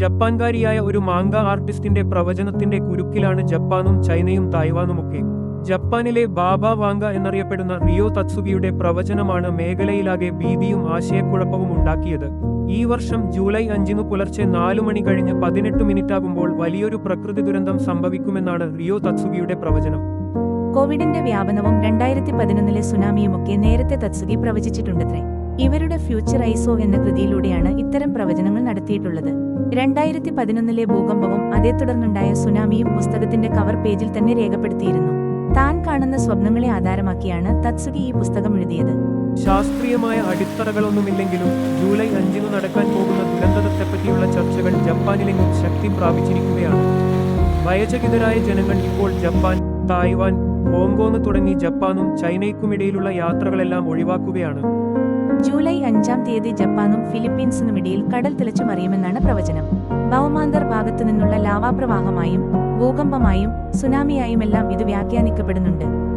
ജപ്പാൻകാരിയായ ഒരു മാങ്ക ആർട്ടിസ്റ്റിന്റെ പ്രവചനത്തിന്റെ കുരുക്കിലാണ് ജപ്പാനും ചൈനയും തായ്വാനുമൊക്കെ. ജപ്പാനിലെ ബാബ വാങ്ക എന്നറിയപ്പെടുന്ന റിയോ തത്സുബിയുടെ പ്രവചനമാണ് മേഖലയിലാകെ ഭീതിയും ആശയക്കുഴപ്പവും ഉണ്ടാക്കിയത്. ഈ വർഷം ജൂലൈ അഞ്ചിനു പുലർച്ചെ നാലു മണി കഴിഞ്ഞ് പതിനെട്ട് മിനിറ്റാകുമ്പോൾ വലിയൊരു പ്രകൃതി ദുരന്തം സംഭവിക്കുമെന്നാണ് റിയോ തത്സുഗിയുടെ പ്രവചനം. കോവിഡിന്റെ വ്യാപനവും രണ്ടായിരത്തി പതിനൊന്നിലെ സുനാമിയുമൊക്കെ നേരത്തെ തത്സുകി പ്രവചിച്ചിട്ടുണ്ടത്രേ. ഇവരുടെ ഫ്യൂച്ചർ ഐസോ എന്ന കൃതിയിലൂടെയാണ് ഇത്തരം പ്രവചനങ്ങൾ നടത്തിയിട്ടുള്ളത്. രണ്ടായിരത്തി പതിനൊന്നിലെ ഭൂകമ്പവും അതേ തുടർന്നുണ്ടായ സുനാമിയും പുസ്തകത്തിന്റെ കവർ പേജിൽ തന്നെ രേഖപ്പെടുത്തിയിരുന്നു. താൻ കാണുന്ന സ്വപ്നങ്ങളെ ആധാരമാക്കിയാണ് തത്സുകി ഈ പുസ്തകം എഴുതിയത്. ശാസ്ത്രീയമായ അടിത്തറകളൊന്നുമില്ലെങ്കിലും ജൂലൈ അഞ്ചിന് നടക്കാൻ പോകുന്ന ദുരന്തത്തെപ്പറ്റിയുള്ള ചർച്ചകൾ ജപ്പാനിലെങ്ങും ശക്തി പ്രാപിച്ചിരിക്കുകയാണ്. ഭയചകിതരായ ജനങ്ങൾ ഇപ്പോൾ ജപ്പാൻ തായ്വാൻ ഹോങ്കോങ് തുടങ്ങി ജപ്പാനും ചൈനയ്ക്കുമിടയിലുള്ള യാത്രകളെല്ലാം ഒഴിവാക്കുകയാണ്. ജൂലൈ അഞ്ചാം തീയതി ജപ്പാനും ഫിലിപ്പീൻസിനുമിടയിൽ കടൽ തിളച്ചു മറിയുമെന്നാണ് പ്രവചനം. ഭൗമാന്തർ ഭാഗത്തു നിന്നുള്ള ലാവാപ്രവാഹമായും ഭൂകമ്പമായും സുനാമിയായുമെല്ലാം ഇത് വ്യാഖ്യാനിക്കപ്പെടുന്നുണ്ട്.